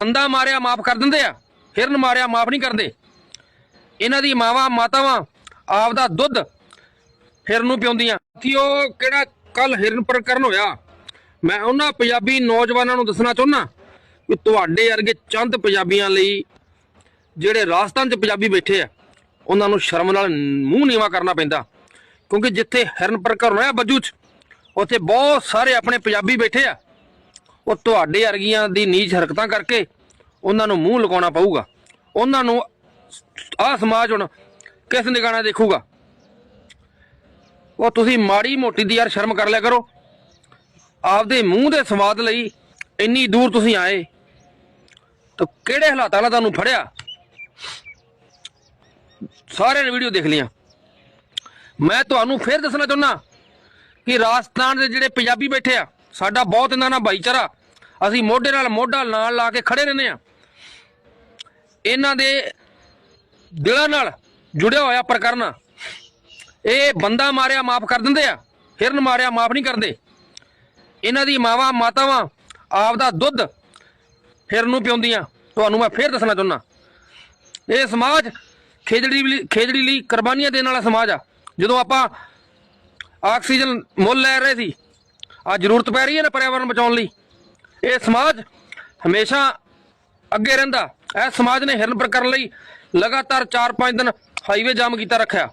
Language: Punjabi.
ਬੰਦਾ ਮਾਰਿਆ ਮਾਫ ਕਰ ਦਿੰਦੇ ਆ, ਹਿਰਨ ਮਾਰਿਆ ਮਾਫ ਨਹੀਂ ਕਰਦੇ। ਇਹਨਾਂ ਦੀ ਮਾਵਾਂ, ਮਾਤਾਵਾਂ ਆਪ ਦਾ ਦੁੱਧ ਹਿਰਨ ਨੂੰ ਪਿਉਂਦੀਆਂ। ਕਿ ਉਹ ਕਿਹੜਾ ਕੱਲ ਹਿਰਨ ਪ੍ਰਕਰਨ ਹੋਇਆ? ਮੈਂ ਉਹਨਾਂ ਪੰਜਾਬੀ ਨੌਜਵਾਨਾਂ ਨੂੰ ਦੱਸਣਾ ਚਾਹੁੰਦਾ ਕਿ ਤੁਹਾਡੇ ਵਰਗੇ ਚੰਦ ਪੰਜਾਬੀਆਂ ਲਈ ਜਿਹੜੇ ਰਾਜਸਥਾਨ 'ਚ ਪੰਜਾਬੀ ਬੈਠੇ ਆ, ਉਹਨਾਂ ਨੂੰ ਸ਼ਰਮ ਨਾਲ ਮੂੰਹ ਨੀਵਾ ਕਰਨਾ ਪੈਂਦਾ। ਕਿਉਂਕਿ ਜਿੱਥੇ ਹਿਰਨ ਪ੍ਰਕਰਨ ਹੋਇਆ, ਬੱਜੂ 'ਚ, ਉੱਥੇ ਬਹੁਤ ਸਾਰੇ ਆਪਣੇ ਪੰਜਾਬੀ ਬੈਠੇ ਆ। ਉਹ ਤੁਹਾਡੇ ਵਰਗੀਆਂ ਦੀ ਨੀਚ ਹਰਕਤਾਂ ਕਰਕੇ ਉਹਨਾਂ ਨੂੰ ਮੂੰਹ ਲਗਾਉਣਾ ਪਊਗਾ। ਉਹਨਾਂ ਨੂੰ ਆਹ ਸਮਾਜ ਹੁਣ ਕਿਸ ਨਿਗਾਹ ਦੇਖੂਗਾ? ਉਹ ਤੁਸੀਂ ਮਾੜੀ ਮੋਟੀ ਦੀ ਯਾਰ ਸ਼ਰਮ ਕਰ ਲਿਆ ਕਰੋ। ਆਪਦੇ ਮੂੰਹ ਦੇ ਸਵਾਦ ਲਈ ਇੰਨੀ ਦੂਰ ਤੁਸੀਂ ਆਏ। ਤਾਂ ਕਿਹੜੇ ਹਾਲਾਤਾਂ ਨਾਲ ਤੁਹਾਨੂੰ ਫੜਿਆ? ਸਾਰਿਆਂ ਨੇ ਵੀਡੀਓ ਦੇਖ ਲਈਆਂ। ਮੈਂ ਤੁਹਾਨੂੰ ਫੇਰ ਦੱਸਣਾ ਚਾਹੁੰਦਾ ਕਿ ਰਾਜਸਥਾਨ ਦੇ ਜਿਹੜੇ ਪੰਜਾਬੀ ਬੈਠੇ ਆ ਸਾਡਾ ਬਹੁਤ ਇਹਨਾਂ ਨਾਲ ਭਾਈਚਾਰਾ। ਅਸੀਂ ਮੋਢੇ ਨਾਲ ਮੋਢਾ ਨਾਲ ਲਾ ਕੇ ਖੜੇ ਰਹਿੰਦੇ ਆ ਇਹਨਾਂ ਦੇ ਦਿਲਾਂ ਨਾਲ ਜੁੜਿਆ ਹੋਇਆ ਪ੍ਰਕਰਨ। ਇਹ ਬੰਦਾ ਮਾਰਿਆ ਮਾਫ ਕਰ ਦਿੰਦੇ ਆ, ਹਿਰਨ ਮਾਰਿਆ ਮਾਫ ਨਹੀਂ ਕਰਦੇ। ਇਹਨਾਂ ਦੀ ਮਾਵਾਂ ਮਾਤਾਵਾਂ ਆਪ ਦਾ ਦੁੱਧ ਹਿਰਨ ਨੂੰ ਪਿਉਂਦੀਆਂ। ਤੁਹਾਨੂੰ ਮੈਂ ਫੇਰ ਦੱਸਣਾ ਚਾਹੁੰਦਾ। ਇਹ ਸਮਾਜ ਖੇਜੜੀ ਖੇਜੜੀ ਲਈ ਕੁਰਬਾਨੀਆਂ ਦੇਣ ਵਾਲਾ ਸਮਾਜ ਆ। ਜਦੋਂ ਆਪਾਂ ਆਕਸੀਜਨ ਮੁੱਲ ਲੈ ਰਹੇ ਸੀ ਆ ਜ਼ਰੂਰਤ ਪੈ ਰਹੀ ਹੈ ਨਾ ਪਰਿਆਵਰਣ ਬਚਾਉਣ ਲਈ। ਇਹ ਸਮਾਜ ਹਮੇਸ਼ਾ ਅੱਗੇ ਰਹਿੰਦਾ। ਇਹ ਸਮਾਜ ਨੇ ਹਿਰਨ ਪ੍ਰਕਰਨ ਲਈ ਲਗਾਤਾਰ 4-5 ਦਿਨ ਹਾਈਵੇ ਜਾਮ ਕੀਤਾ ਰੱਖਿਆ।